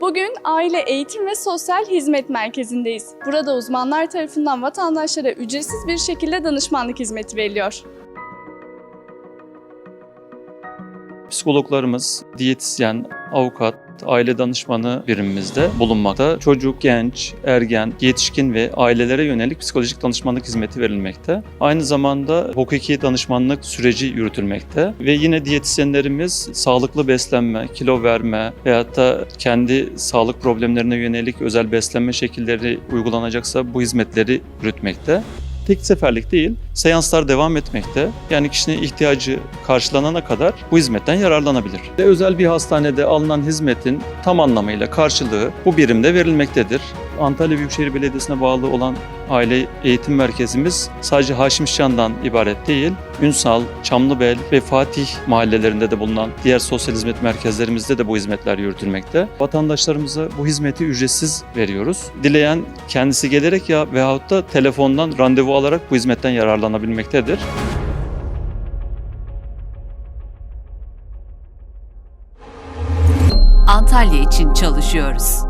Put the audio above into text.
Bugün Aile Eğitim ve Sosyal Hizmet Merkezi'ndeyiz. Burada uzmanlar tarafından vatandaşlara ücretsiz bir şekilde danışmanlık hizmeti veriliyor. Psikologlarımız, diyetisyen, avukat, aile danışmanı birimimizde bulunmakta. Çocuk, genç, ergen, yetişkin ve ailelere yönelik psikolojik danışmanlık hizmeti verilmekte. Aynı zamanda hukuki danışmanlık süreci yürütülmekte ve yine diyetisyenlerimiz sağlıklı beslenme, kilo verme veyahut da kendi sağlık problemlerine yönelik özel beslenme şekilleri uygulanacaksa bu hizmetleri yürütmekte. Tek seferlik değil, seanslar devam etmekte. Yani kişinin ihtiyacı karşılanana kadar bu hizmetten yararlanabilir. Ve Özel bir hastanede alınan hizmetin tam anlamıyla karşılığı bu birimde verilmektedir. Antalya Büyükşehir Belediyesi'ne bağlı olan aile eğitim merkezimiz sadece Haşmişcan'dan ibaret değil, Ünsal, Çamlıbel ve Fatih mahallelerinde de bulunan diğer sosyal hizmet merkezlerimizde de bu hizmetler yürütülmekte. Vatandaşlarımıza bu hizmeti ücretsiz veriyoruz. Dileyen kendisi gelerek ya veyahut da telefondan randevu alarak bu hizmetten yararlanabilmektedir. Antalya için çalışıyoruz.